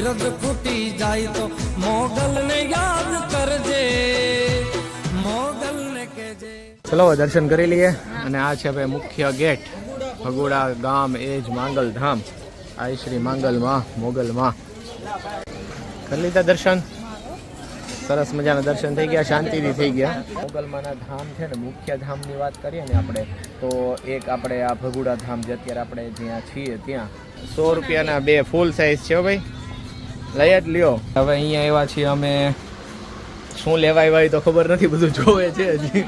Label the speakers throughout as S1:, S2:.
S1: ધીરજ ખૂટી જાય તો મોગલને યાદ કરજે, મોગલને કેજે
S2: ચલો, દર્શન કરી લઈએ. અને આ છે ભાઈ મુખ્ય ગેટ. ભગોડા ગામ એજ માંગલ ધામ આઈ શ્રી માંગલમાં, મોગલમાં. કરી લીધા દર્શન? સરસ મજાના દર્શન થઈ ગયા, શાંતિથી થઈ ગયા. મોગલમાના ધામ છે ને, મુખ્ય ધામની વાત કરીએ ને આપણે, તો એક આપણે આ ભગુડા ધામ જે અત્યારે આપણે જ્યાં છીએ ત્યાં સો રૂપિયાના બે ફૂલ સાઇઝ છે ભાઈ. લઈ જ લ્યો. હવે અહીંયા એવા છીએ અમે. શું લેવા આવ્યા તો ખબર નથી બધું જોવે છે હજી.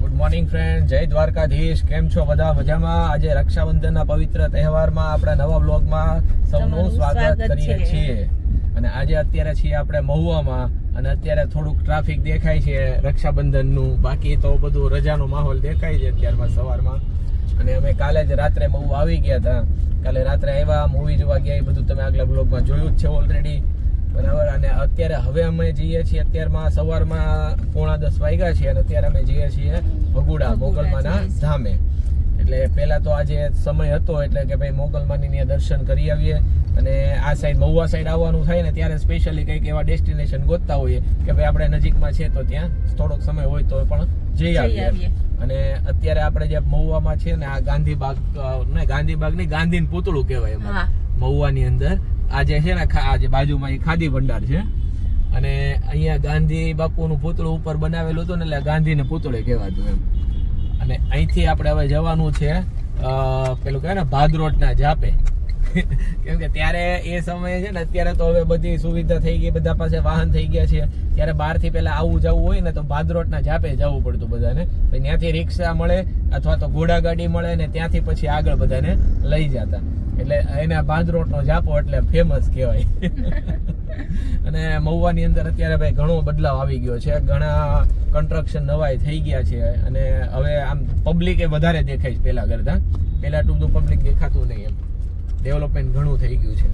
S2: ગુડ મોર્નિંગ ફ્રેન્ડ જય દ્વારકાધીશ. કેમ છો બધા? મજામાં? આજે રક્ષાબંધનના પવિત્ર તહેવારમાં આપણા નવા બ્લોગમાં સૌનું સ્વાગત કરીએ છીએ. અને આજે અત્યારે છીએ આપણે મહુવામાં. અને અત્યારે થોડુંક ટ્રાફિક દેખાય છે રક્ષાબંધનનું બાકી તો બધું રજાનો માહોલ દેખાય છે અત્યારમાં સવારમાં. અને અમે કાલે જ રાત્રે બહુ આવી ગયા હતા. કાલે રાત્રે આવ્યા મૂવી જોવા ગયા એ બધું તમે આગલા બ્લોગમાં જોયું જ છે ઓલરેડી બરાબર? અને અત્યારે હવે અમે જઈએ છીએ અત્યારમાં સવારમાં પોણા દસ વાગ્યા છે અને અત્યારે અમે જઈએ છીએ ભગુડા મોગલમાના ધામે. એટલે પહેલાં તો આજે સમય હતો એટલે કે ભાઈ મોગલમાનીને દર્શન કરી આવીએ અને આ સાઈડ મહુવા સાઈડ આવવાનું થાય ને ત્યારે સ્પેશિયલી કંઈક એવા ડેસ્ટિનેશન ગોતતા હોઈએ કે ભાઈ આપણે નજીકમાં છે તો ત્યાં થોડોક સમય હોય તો પણ જઈ આવીએ. અને અત્યારે આપણે જે મહુવામાં છે ને આ ગાંધીબાગ ને ગાંધીબાગ નહીં ગાંધીન પૂતળું કહેવાય એમાં. મહુવાની અંદર. આજે છે ને આજે બાજુમાં એ ખાદી ભંડાર છે. અને અહીંયા ગાંધી બાપુનું પૂતળું ઉપર બનાવેલું હતું ને એટલે ગાંધીને પૂતળે કહેવાતું એમ. અને અહીંથી આપણે હવે જવાનું છે પેલું કહેવાય ને ભાદરોટના જાપે. કેમ કે ત્યારે એ સમયે છે ને, અત્યારે તો હવે બધી સુવિધા થઈ ગઈ, બધા પાસે વાહન થઈ ગયા છે. ત્યારે બહારથી પહેલા આવું જવું હોય ને, તો ભાદરોટના જાપે જવું પડતું બધાને. તો ત્યાંથી રિક્ષા મળે અથવા તો ઘોડા ગાડી મળે ને, ત્યાંથી પછી આગળ બધાને લઈ જતા. એટલે એના ભાદરોટનો જાપો એટલે ફેમસ કહેવાય. અને મહુવાની અંદર અત્યારે ભાઈ ઘણો બદલાવ આવી ગયો છે. ઘણા કન્સ્ટ્રક્શન નવાય થઈ ગયા છે અને હવે આમ પબ્લિક એ વધારે દેખાય છે પહેલા કરતા. પહેલા એટલું બધું પબ્લિક દેખાતું નહીં એમ. ડેવલપમેન્ટ ઘણું થઈ ગયું છે.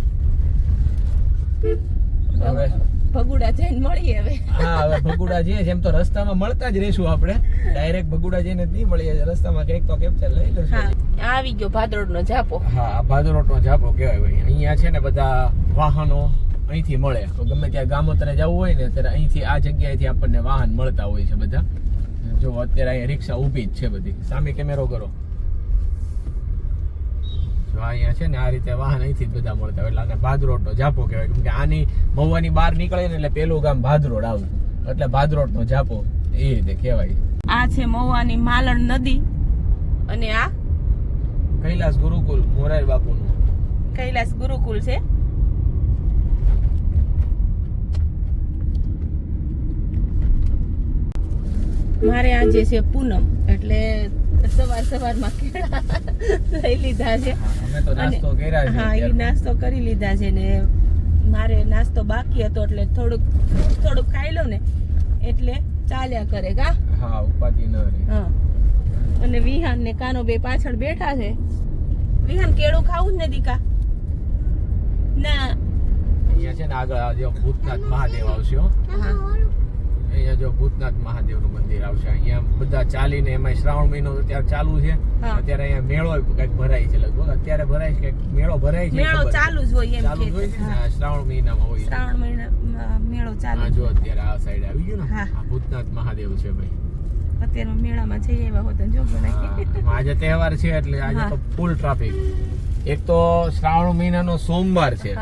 S2: હવે
S3: ભગુડા જઈને મળીએ હવે.
S2: હા હવે ભગુડા જઈએ એમ તો રસ્તામાં મળતા જ રહીશું આપણે. ડાયરેક્ટ ભગુડા જઈને નહીં મળીએ. રસ્તામાં કંઈક તો કેપ્ચર લઈ લઈશું
S3: આવી ગયો ભાદરોડ નો જાપો
S2: હા આ ભાદરોટનો જાપો કહેવાય ભાઈ. અહીંયા છે ને બધા વાહનો અહીંથી મળે. તો ગમે ત્યાં ગામોતરે જવું હોય ને ત્યારે અહીંથી આ જગ્યાએથી આપણને વાહન મળતા હોય છે બધા. જો અત્યારે અહીંયા રિક્ષા ઊભી જ છે બધી. સામે કેમેરો કરો. જો અહીંયા છે ને આ રીતે વાહન અહીંથી જ બધા મળતા હોય. એટલે આને ભાદરોડનો જાપો કહેવાય. કેમ કે આની મહુવાની બહાર નીકળે ને એટલે પેલું ગામ ભાદરોડ આવું. એટલે ભાદરોડનો જાપો એ રીતે કહેવાય.
S3: આ છે મહુવાની માલણ નદી અને આ?
S2: કૈલાસ ગુરુકુલ મોરારી બાપુનું.
S3: કૈલાસ ગુરુકુલ છે? મારે આજે છે પૂનમ એટલે સવાર સવારમાં કેળા લઈ લીધા છે. હા એ નાસ્તો કરી લીધા છે ને મારે નાસ્તો બાકી હતો એટલે થોડુંક થોડુંક ખાઈ લઉં ને એટલે ચાલ્યા કરે કા
S2: હા ઉપાધી ન રહે.
S3: હા. અને વિહાન ને કાનો બે પાછળ બેઠા છે. વિહાન કેળું ખાવું જ ને દીકા? ના.
S2: અહીંયા છે ને આગળ આ ભૂતનાથ મહાદેવ આવશે હો. અહીંયા જો ભૂતનાથ મહાદેવનું મંદિર આવશે. અહીંયા બધા ચાલીને એમાં શ્રાવણ મહિનો અત્યારે ચાલુ છે. અત્યારે અહીંયા મેળો કંઈક ભરાય છે લગભગ. અત્યારે ભરાય છે કંઈક મેળો ભરાય છે
S3: મેળો ચાલુ જ હોય એમ
S2: ચાલુ હોય શ્રાવણ મહિનામાં હોય
S3: શ્રાવણ મહિના મેળો ચાલુ
S2: જો અત્યારે આ સાઈડ આવી ગયું ને? આ ભૂતનાથ મહાદેવ છે ભાઈ.
S3: અત્યારે મેળામાં જઈ આવ્યા હોત જો
S2: આજે તહેવાર છે એટલે આજે તો ફૂલ ટ્રાફિક એક તો શ્રાવણ મહિનાનો સોમવાર છે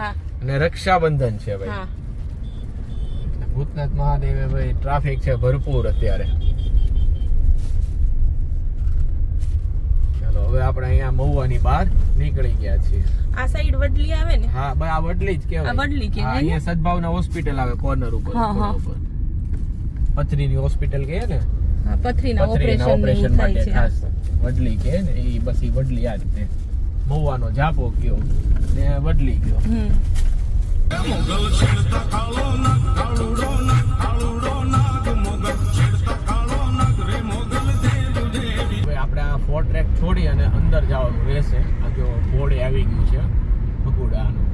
S2: અને રક્ષાબંધન છે ભાઈ. ભૂતનાથ મહાદેવે ભાઈ ટ્રાફિક છે ભરપૂર અત્યારે. ચાલો હવે આપણે અહીંયા મહુવાની બહાર નીકળી ગયા છીએ.
S3: આ સાઈડ વડલી આવે ને?
S2: હા બસ આ વડલી જ કહેવાય.
S3: આ વડલી કહેવાય
S2: અહીંયા સદભાવના હોસ્પિટલ આવે કોર્નર ઉપર
S3: હા, હા.
S2: પથરીની હોસ્પિટલ કહે ને?
S3: હા, પથરીના ઓપરેશન
S2: ઓપરેશન
S3: થાય
S2: માટે
S3: છે.
S2: ખાસ વડલી કહે ને એ બસ એ વડલી આ રીતે. મહુવાનો જાપો કયો ને વડલી કયો
S3: હમ.
S2: હવે ટ્રેક છોડી અને અંદર જવાનું રહેશે. આ જો બોર્ડ આવી ગયું છે ભગુડાનું.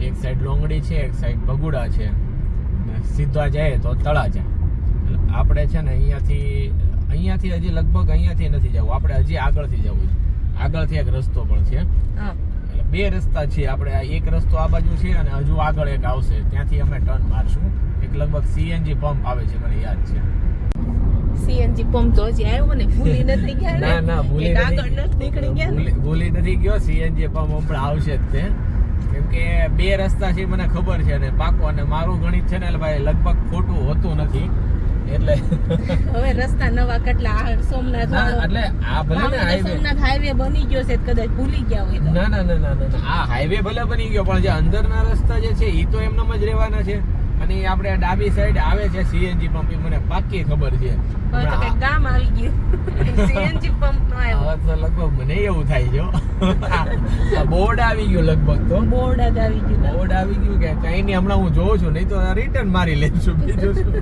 S2: એક સાઈડ લોંગડી છે એક સાઈડ ભગુડા છે. અને સીધા જાય તો તળાજા એટલે આપણે છે ને અહીંયાથી અહીંયાથી હજી લગભગ અહીંયાથી નથી જવું. આપણે હજી આગળથી જવું છે. આગળથી એક રસ્તો પણ છે. એટલે બે રસ્તા છે. આપણે આ એક રસ્તો આ બાજુ છે અને હજુ આગળ એક આવશે. ત્યાંથી અમે ટર્ન મારશું. એક લગભગ સીએનજી પંપ આવે છે મને યાદ છે.
S3: સીએનજી પંપ તો હજી આવ્યો ને ભૂલી નથી ગયા ના.
S2: ના ભૂલી
S3: આગળ
S2: નથી
S3: નીકળી ગયા
S2: ભૂલી- નથી ગયો સીએનજી પંપ હમણાં આવશે જ તે. કેમ કે બે રસ્તા છે મને ખબર છે અને પાકો અને મારું ગણિત છે ને ભાઈ લગભગ ખોટું હોતું નથી. એટલે
S3: હવે રસ્તા નવા કેટલા સોમનાથ
S2: એટલે આ ભલે ને હાઈવે
S3: સોમનાથ હાઈવે બની ગયો છે કદાચ ભૂલી ગયા હોય તો.
S2: ના ના ના ના ના, ના આ હાઈવે ભલે બની ગયો પણ જે અંદરના રસ્તા જે છે એ તો એમનામ જ રહેવાના છે. અને આપણે ડાબી સાઈડ આવે છે સીએનજી પંપ મને પાક્કી ખબર છે.
S3: ગામ આવી ગયું. સીએનજી પંપ નો આવ્યો.
S2: લગભગ મને એવું થાય છે બોર્ડ આવી ગયું લગભગ તો.
S3: બોર્ડ જ આવી ગયું
S2: બોર્ડ આવી ગયું કે કઈ નહીં હમણાં હું જોઉં છું નહીં તો રિટર્ન મારી લઈશું બીજું શું.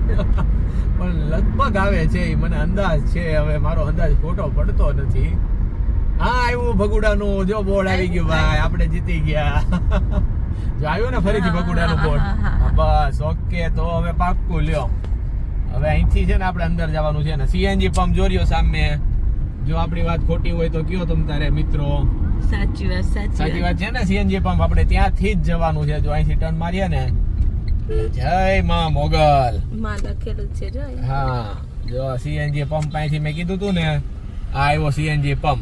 S2: પણ લગભગ આવે છે એ મને અંદાજ છે હવે મારો અંદાજ ખોટો પડતો નથી. હા આવ્યું ભગુડાનું જો બોર્ડ આવી ગયું ભાઈ આપણે જીતી ગયા. જો આવ્યું ને ફરીથી
S3: હા,
S2: ભગુડાનું બોર્ડ બસ ઓકે તો હવે પાક્કું લ્યો. હવે અહીંથી છે ને આપણે અંદર જવાનું છે ને. સીએનજી પંપ જોર્યો સામે. જો આપણી વાત ખોટી હોય તો કયો તમ તારે મિત્રો?
S3: સાચી વાત સાચી
S2: સાચી
S3: વાત
S2: છે ને સીએનજી પંપ. આપણે ત્યાંથી જ જવાનું છે. જો અહીંથી ટર્ન મારીએ ને જય માં મોગલ.
S3: માં લખેલું છે જો.
S2: હા જો સીએનજી પંપ અહીંથી મેં કીધું તું ને આ આવ્યો સીએનજી પંપ.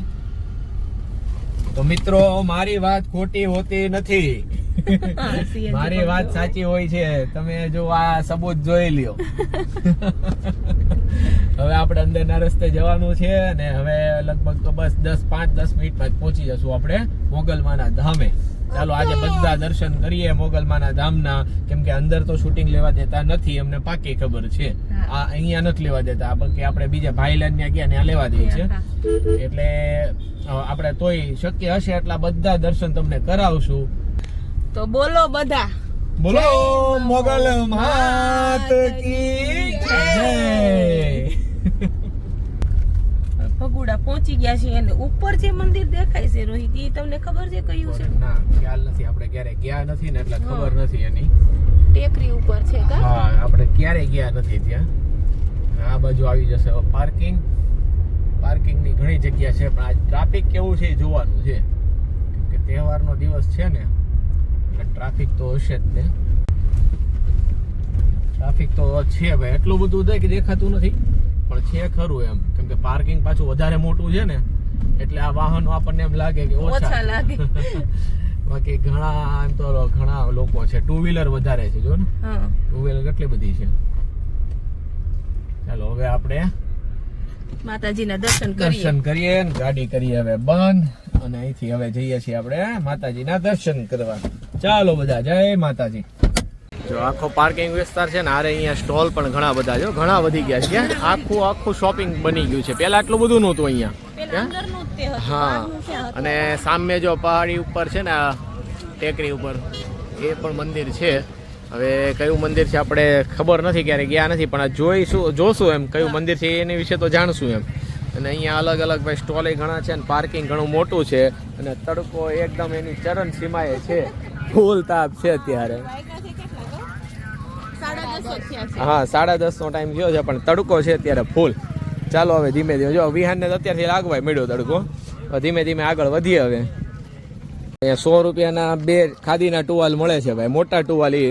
S2: તો મિત્રો મારી વાત ખોટી હોતી નથી. મારી વાત સાચી હોય છે. તમે જો આ સબૂત જોઈ લ્યો. હવે આપણે અંદરના રસ્તે જવાનું છે અને હવે લગભગ તો બસ દસ પાંચ દસ મિનિટમાં જ પહોંચી જશું આપણે મોગલમાના ધામે. ચાલો આજે બધા દર્શન કરીએ મોગલમાના ધામના. કેમ કે અંદર તો શૂટિંગ લેવા દેતા નથી અમને પાકી ખબર છે. આ અહીંયા નથી લેવા દેતા. બાકી આપણે બીજા ભાઈલાન ત્યાં ગયા ત્યાં લેવા દઈએ છે એટલે આપણે તોય શક્ય હશે એટલા બધા દર્શન તમને કરાવશું.
S3: તો બોલો બધા.
S2: બોલો મોગલ માત કી જય.
S3: ભગુડા પહોંચી ગયા છે અને ઉપર જે મંદિર દેખાય છે રોહિત એ તમને ખબર છે કયું છે?
S2: ના ખ્યાલ નથી. આપણે ક્યારે ગયા નથી ને એટલે ખબર નથી એની.
S3: ટેકરી ઉપર છે કા?
S2: હા આપણે ક્યારે ગયા નથી ત્યાં. આ બાજુ આવી જશે પાર્કિંગ પાર્કિંગની ઘણી જગ્યા છે પણ આજ ટ્રાફિક કેવું છે એ જોવાનું છે. કે તહેવારનો દિવસ છે ને. એટલે ટ્રાફિક તો હશે જ ને. ટ્રાફિક તો છે ભાઈ એટલું બધું દે કે દેખાતું નથી. પણ છે ખરું એમ કેમ કે પાર્કિંગ પાછું વધારે મોટું છે ને એટલે આ વાહનો આપણને એમ લાગે કે
S3: ઓછા. લાગે.
S2: બાકી ઘણા એમ તો ઘણા લોકો છે ટુ વ્હીલર વધારે છે જો ને. ટુ વ્હીલર કેટલી બધી છે? ચાલો હવે આપણે
S3: માતાજીના દર્શન કરીએ.
S2: દર્શન કરીએ ને ગાડી કરીએ હવે બંધ. અને અહીંથી હવે જઈએ છીએ આપણે માતાજીના દર્શન કરવા. ચાલો બધા જય માતાજી. જો આખો પાર્કિંગ વિસ્તાર છે ને આરે અહીંયા સ્ટોલ પણ ઘણા બધા જો ઘણા વધી ગયા છે. આખું આખું શોપિંગ બની ગયું છે. પેલા આટલું બધું નહોતું અહીંયા.
S3: પેલા અંદરનું જ તે હતું.
S2: હા? અને સામે જો પહાડી ઉપર છે ને આ ટેકરી ઉપર એ પણ મંદિર છે. હવે કયું મંદિર છે આપણે ખબર નથી ક્યારે ગયા નથી પણ આ જોઈશું જોશું એમ કયું મંદિર છે એની વિશે તો જાણશું એમ. અને અહીંયા અલગ અલગ ભાઈ સ્ટોલે ઘણા છે અને પાર્કિંગ ઘણું મોટું છે. અને તડકો એકદમ એની ચરણ સીમાએ છે. ફૂલ તાપ છે અત્યારે.
S3: છે છે
S2: હા, સાડા દસ નો ટાઈમ થયો છે, પણ તડકો છે અત્યારે ફૂલ. ચાલો હવે ધીમે ધીમે, જો વિહાનને તો અત્યારથી લાગવાય મળ્યો તડકો. ધીમે ધીમે આગળ વધીએ હવે. અહીંયા સો રૂપિયાના બે ખાદીના ટુવાલ મળે છે ભાઈ, મોટા ટુવાલ એ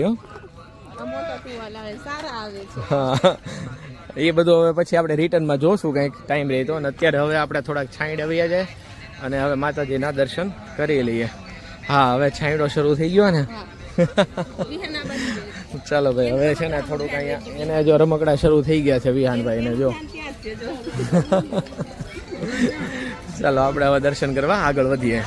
S3: છે
S2: એ બધું હવે પછી આપણે રિટર્નમાં જોશું કંઈક ટાઈમ રહેતો અને અત્યારે હવે આપણે થોડાક છાંયડ વયા જાય. અને હવે માતાજીના દર્શન કરી લઈએ. હા હવે છાંયડો શરૂ થઈ ગયો ને. ચાલો ભાઈ હવે છે ને થોડુંક અહીંયા એને જો રમકડા શરૂ થઈ ગયા છે વિહાનભાઈ ને જો. ચાલો આપણે હવે દર્શન કરવા આગળ વધીએ.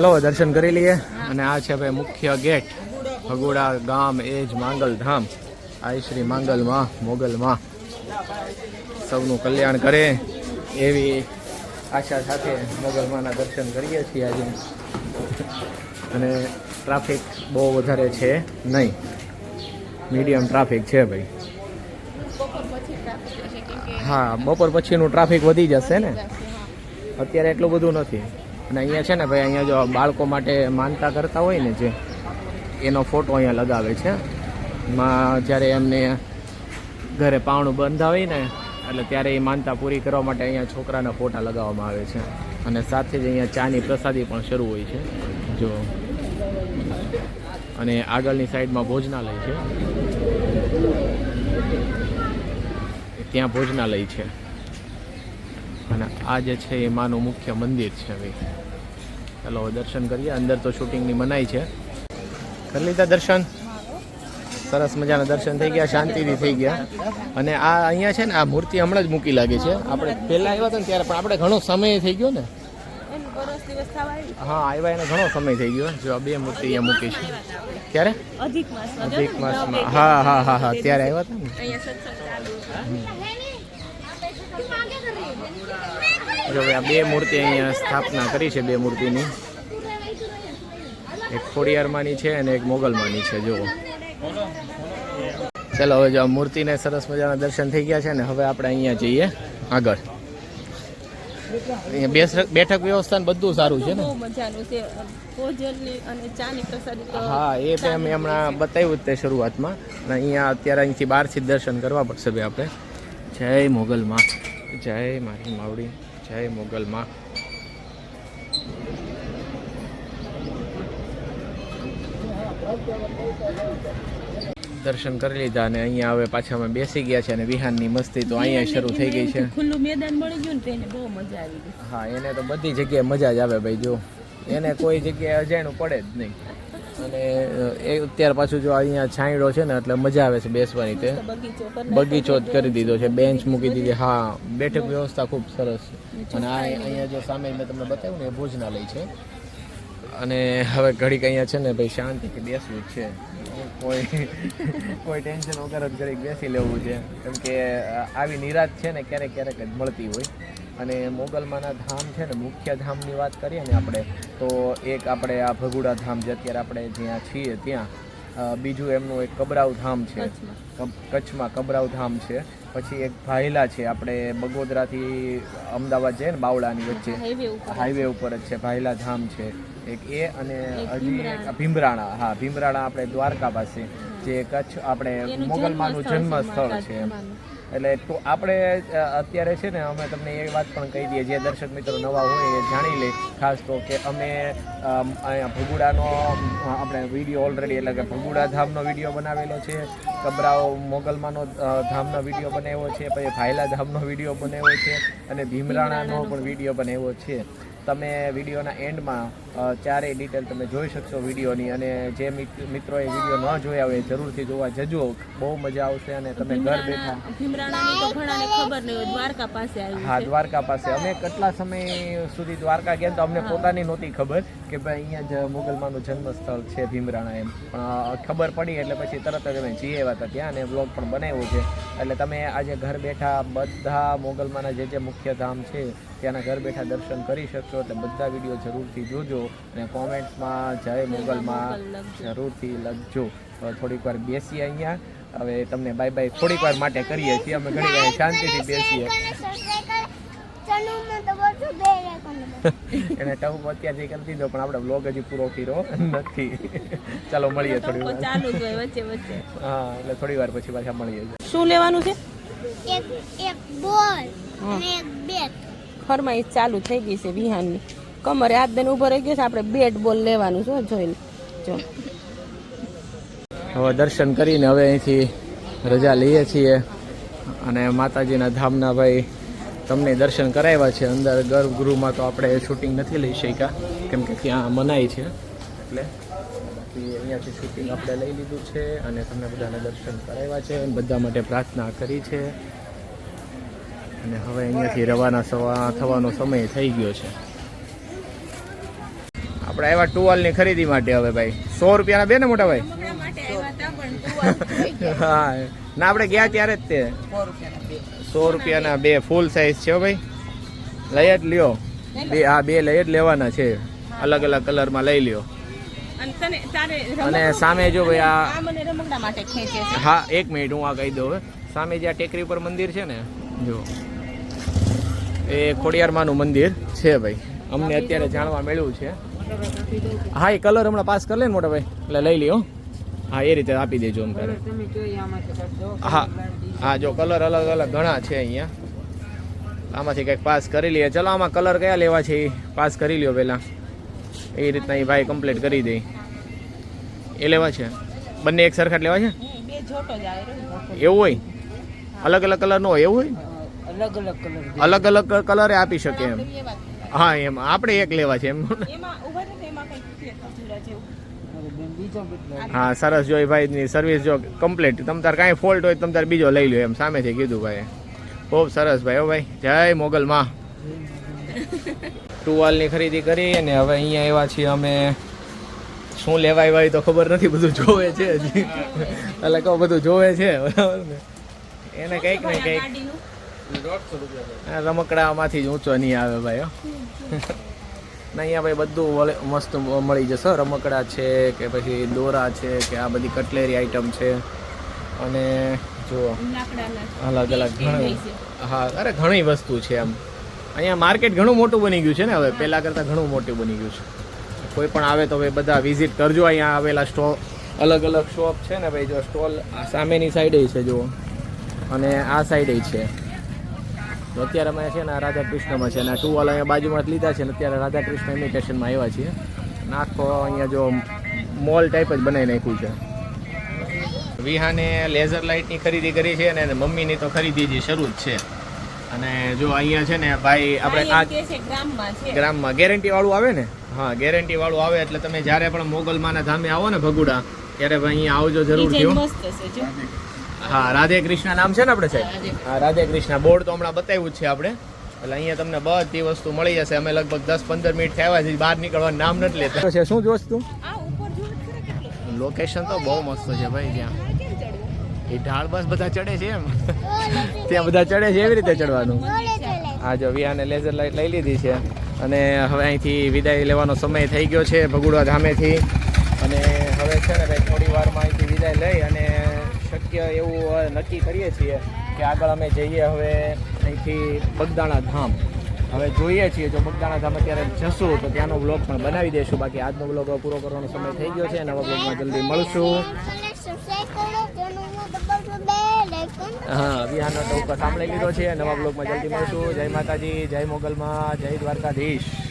S2: ચલો, દર્શન કરી લઈએ. અને આ છે ભાઈ મુખ્ય ગેટ. ભગોડા ગામ એજ માંગલ ધામ આઈ શ્રી માંગલમાં મોગલ માં સૌનું કલ્યાણ કરે એવી આશા સાથે મોગલમાના દર્શન કરીએ છીએ આજે. અને ટ્રાફિક બહુ વધારે છે નહીં. મીડિયમ ટ્રાફિક છે ભાઈ. હા, બપોર પછીનું ટ્રાફિક વધી જશે ને? અત્યારે એટલું બધું નથી. અને અહીંયા છે ને ભાઈ, અહીંયા જો બાળકો માટે માનતા કરતા હોય ને જે, એનો ફોટો અહીંયા લગાવે છે. માં જ્યારે એમને ઘરે પાવણું બંધાવી ને, એટલે ત્યારે એ માનતા પૂરી કરવા માટે અહીંયા છોકરાના ફોટા લગાવવામાં આવે છે. અને સાથે જ અહીંયા ચાની પ્રસાદી પણ શરૂ હોય છે. જો, અને આગળની સાઈડમાં ભોજનાલય છે. ત્યાં ભોજનાલય છે. અને આ જે છે એ માનું મુખ્ય મંદિર છે ભાઈ ચાલો દર્શન કરીએ. અંદર તો શૂટિંગની મનાઈ છે. કરી લીધા દર્શન? સરસ મજાના દર્શન થઈ ગયા શાંતિથી થઈ ગયા. અને આ અહીંયા છે ને આ મૂર્તિ હમણાં જ મૂકી લાગે છે. આપણે પહેલાં આવ્યા હતા ને ત્યારે પણ આપણે ઘણો સમય થઈ ગયો ને. હા આવ્યા એને ઘણો સમય થઈ ગયો. જો આ બે મૂર્તિ અહીંયા મૂકી છે. ક્યારે?
S3: અધિક માસમાં
S2: હા હા હા હા. ત્યારે આવ્યા હતા ને
S3: અહીંયા સત્સંગ ચાલુ છે.
S2: જો આ બે મૂર્તિ અહીંયા સ્થાપના કરી છે બે મૂર્તિની. એક ખોડિયારમાંની છે અને એક મોગલમાંની છે જુઓ. ચાલો હવે જો આ મૂર્તિને સરસ મજાના દર્શન થઈ ગયા છે ને હવે આપણે અહીંયા જઈએ આગળ. બેઠક વ્યવસ્થા બધું સારું છે ને? હા એ તો અમે હમણાં બતાવ્યું તે શરૂઆતમાં. અને અહીંયા અત્યારે અહીંથી બહારથી દર્શન કરવા પડશે ભાઈ આપણે. જય મોગલમાં જય મારી માવડી. જય મોગલમાં. દર્શન કરી લીધા અને અહીંયા હવે પાછા અમે બેસી ગયા છે અને વિહાનની મસ્તી તો અહીંયા શરૂ થઈ ગઈ છે.
S3: ખુલ્લું મેદાન મળી ગયું ને તો એને બહુ મજા આવી ગઈ.
S2: હા એને તો બધી જગ્યાએ મજા જ આવે ભાઈ જો. એને કોઈ જગ્યાએ અજાણું પડે જ નહીં. અને એ અત્યાર પાછું જો અહીંયા છાંયડો છે ને એટલે મજા આવે છે બેસવાની તે.
S3: બગીચો
S2: જ કરી દીધો છે બેન્ચ મૂકી દીધી. હા બેઠક વ્યવસ્થા ખૂબ સરસ છે. અને આ અહીંયા જો સામે મેં તમને બતાવ્યું ને એ ભોજનાલય છે. અને હવે ઘડીક અહીંયા છે ને ભાઈ શાંતિથી બેસવું જ છે. કોઈ કોઈ ટેન્શન વગર જ ઘડીક બેસી લેવું છે. કેમ કે આવી નિરાશ છે ને ક્યારેક ક્યારેક જ મળતી હોય. અને મોગલમાના ધામ છે ને મુખ્ય ધામની વાત કરીએ ને આપણે તો એક આપણે આ ભગુડા ધામ જે અત્યારે આપણે જ્યાં છીએ ત્યાં બીજું એમનું એક કબરાવ ધામ છે
S3: કચ્છમાં.
S2: કબરાવ ધામ છે પછી એક ભાયલા છે આપણે બગોદરાથી અમદાવાદ જઈએ ને બાવળાની વચ્ચે
S3: હાઈવે ઉપર
S2: જ છે ભાયલા ધામ છે એક એ અને હજી
S3: ભીમરાણા.
S2: એક ભીમરાણા હા ભીમરાણા આપણે દ્વારકા પાસે જે કચ્છ આપણે મોગલમાનું
S3: જન્મ સ્થળ છે
S2: એમ. એટલે આપણે અત્યારે છે ને અમે તમને એ વાત પણ કહી દઈએ, જે દર્શક મિત્રો નવા હોય એ જાણી લે. ખાસ તો કે અમે અહીંયા ભગુડાનો આપણે વીડિયો ઓલરેડી એટલે કે ભગુડા ધામનો વીડિયો બનાવેલો છે. કબરાઓ મોગલમાનો ધામનો વીડિયો બનાવ્યો છે. પછી ભાયલા ધામનો વીડિયો બનાવ્યો છે. અને ભીમરાણાનો પણ વીડિયો બનાવ્યો છે. તમે વિડીયોના એન્ડમાં ચારેય ડિટેલ તમે જોઈ શકશો વિડીયોની અને જે મિત- મિત્રોએ વીડિયો ન જોયા હોય એ જરૂરથી જોવા જજો. બહુ મજા આવશે અને તમે ઘર બેઠા
S3: ભીમરાણાની તો ઘણાને ખબર નહીં હોય દ્વારકા પાસે આવ્યું
S2: હા દ્વારકા પાસે. અમે કેટલા સમય સુધી દ્વારકા ગયા તો અમને પોતાની નહોતી ખબર કે ભાઈ અહીંયા જ મોગલમાનું જન્મસ્થળ છે ભીમરાણા એમ. પણ ખબર પડી એટલે પછી તરત જ અમે જઈ આવ્યા હતા ત્યાં અને બ્લોગ પણ બનાવ્યો છે. એટલે તમે આજે ઘર બેઠા બધા મોગલમાના જે જે મુખ્ય ધામ છે ત્યાંના ઘર બેઠા દર્શન કરી શકશો. એટલે બધા વીડિયો જરૂરથી જોજો અને કોમેન્ટ્સમાં જય મોગલમાં જરૂરથી લખજો. થોડીક વાર બેસીએ અહીંયા. હવે તમને બાય બાય થોડીક વાર માટે કરીએ છીએ. અમે ઘણી વાર શાંતિથી બેસીએ. એને ટપ અત્યારથી કરી દીધો પણ આપણે બ્લોગ હજી પૂરો કર્યો નથી. ચાલો મળીએ થોડી વાર.
S3: ચાલુ જ હોય વચ્ચે વચ્ચે.
S2: હા એટલે થોડી વાર પછી પાછા મળીએ
S3: શું લેવાનું છે?
S4: એક એક બોલ અને એક બેટ
S3: ફરમાઈશ ચાલુ થઈ ગઈ છે વિહાનની. કમરે આજ દિન ઊભો રહી ગયો છે, આપણે બેટ બોલ લેવાનું છે જોઈને. જો.
S2: હવે દર્શન કરીને હવે અહીંથી રજા લઈએ છીએ. અને માતાજીના ધામના ભાઈ તમને દર્શન કરાવ્યા છે અંદર. ગર્ભગૃહમાં તો આપણે શૂટિંગ નથી લઈ શક્યા, કેમ કે ત્યાં મનાય છે. એટલે અહીંયાથી શૂટિંગ આપણે લઈ લીધું છે અને તમને બધાને દર્શન કરાવ્યા છે બધા માટે પ્રાર્થના કરી છે. અને હવે અહીંયાથી રવાના સવા થવાનો સમય થઈ ગયો છે. આપણે આવ્યા ટુવાલની ખરીદી માટે હવે ભાઈ. સો રૂપિયાના બે ને મોટા ભાઈ? હા. ના આપણે ગયા ત્યારે જ તે. સો રૂપિયાના બે. ફૂલ સાઈઝ છે ભાઈ. લઈ જ લ્યો. બે આ બે લઈ જ લેવાના છે. અલગ અલગ કલરમાં લઈ લ્યો.
S3: અને
S2: સામે જો ભાઈ આ હા એક મિનિટ હું આ કહી દઉં હવે. સામે જે આ ટેકરી ઉપર મંદિર છે ને જો. એ ખોડિયારમાંનું મંદિર છે ભાઈ. અમને અત્યારે જાણવા મળ્યું છે. હા એ કલર હમણાં પાસ કરી લે ને મોટા ભાઈ. એટલે લઈ લ્યો. હા એ રીતે આપી દેજો અમ તારે હા હા જો કલર અલગ અલગ ઘણા છે અહીંયા. આમાંથી કંઈક પાસ કરી લઈએ. ચલો આમાં કલર કયા લેવા છે એ પાસ કરી લ્યો પહેલાં. એ રીતના એ ભાઈ કમ્પ્લીટ કરી દે. એ લેવા છે? બંને એક સરખા લેવા છે. એવું હોય? અલગ અલગ કલર નો હોય? એવું હોય?
S3: અલગ અલગ કલર
S2: અલગ અલગ કલરે આપી શકે એમ. હા એમ. આપણે એક લેવા છે એમ. હા સરસ જોઈ ભાઈ ની સર્વિસ જો કમ્પ્લીટ તમ તાર કાંઈ ફોલ્ટ હોય તમ તાર બીજો લઈ લો એમ. સામેથી કીધું ભાઈ ખૂબ સરસ ભાઈ હો ભાઈ. જય મોગલ માં ટુવાલની ખરીદી કરી અને હવે અહીંયા આવ્યા છીએ અમે. શું લેવા આવ્યા એ તો ખબર નથી બધું જોવે છે હજી. એટલે કહું બધું જોવે છે બરાબર ને? એને કંઈક ને કંઈક રમકડામાંથી જ ઊંચો નહીં આવે ભાઈ ના અહીંયા ભાઈ બધું મસ્ત મળી જશે રમકડા છે કે પછી દોરા છે કે આ બધી કટલેરી આઈટમ છે. અને જુઓ અલગ અલગ ઘણું. હા અરે ઘણી વસ્તુ છે એમ. અહીંયા માર્કેટ ઘણું મોટું બની ગયું છે ને હવે. પહેલાં કરતાં ઘણું મોટું બની ગયું છે. કોઈ પણ આવે તો ભાઈ બધા વિઝિટ કરજો. અહીંયા આવેલા સ્ટોલ અલગ અલગ શોપ છે ને ભાઈ જો સ્ટોલ સામેની સાઈડે છે જુઓ. અને આ સાઈડે છે. તો અત્યારે અમે છે ને રાધા કૃષ્ણમાં છે અને ટુ ટુવાલ અહીંયા બાજુમાં લીધા છે ને અત્યારે રાધા કૃષ્ણ ઇમિટેશનમાં આવ્યા છીએ. અને આખો અહીંયા જો મોલ ટાઈપ જ બનાવી નાખ્યું છે. વિહાને લેઝર લાઇટની ખરીદી કરી છે અને મમ્મીની તો ખરીદી જે શરૂ જ છે. અને જો અહીંયા છે ને ભાઈ આપણે
S3: આ ગ્રામમાં
S2: ગેરંટી વાળું આવે ને? હા ગેરંટી વાળું આવે એટલે તમે જ્યારે પણ મોગલમાના ધામે આવો ને ભગુડા ત્યારે ભાઈ અહીંયા આવજો જરૂર થયો. હા રાધે કૃષ્ણ નામ છે ને આપણે સાહેબ? હા રાધે કૃષ્ણ. બોર્ડ તો હમણાં બતાવ્યું જ છે આપણે. એટલે અહીંયા તમને બધી વસ્તુ મળી જશે. અમે લગભગ દસ પંદર મિનિટ થયા છે બહાર નીકળવાનું નામ નથી લેતા. છે શું જોશ તું? લોકેશન તો બહુ મસ્ત છે ભાઈ ત્યાં. એ ઢાળ બસ બધા ચડે છે એમ. ત્યાં બધા ચડે છે એવી રીતે ચડવાનું. હા જો વિયાને લેઝર લાઇટ લઈ લીધી છે. અને હવે અહીંથી વિદાય લેવાનો સમય થઈ ગયો છે ભગુડા ધામેથી. અને હવે છે ને ભાઈ થોડી વારમાં અહીંથી વિદાય લઈ અને શક્ય એવું નક્કી કરીએ છીએ કે આગળ અમે જઈએ હવે અહીંથી બગદાણા ધામ. હવે જોઈએ છીએ, જો બગદાણા ધામ અત્યારે જશું તો ત્યાંનો બ્લોગ પણ બનાવી દઈશું બાકી આજનો બ્લોગ પૂરો કરવાનો સમય થઈ ગયો છે નવા બ્લોગમાં જલ્દી મળશું. હા વિહાનો ટોકો સાંભળી લીધો છે. નવા બ્લોગમાં જલ્દી મળશું. જય માતાજી, જય મોગલમાં, જય દ્વારકાધીશ.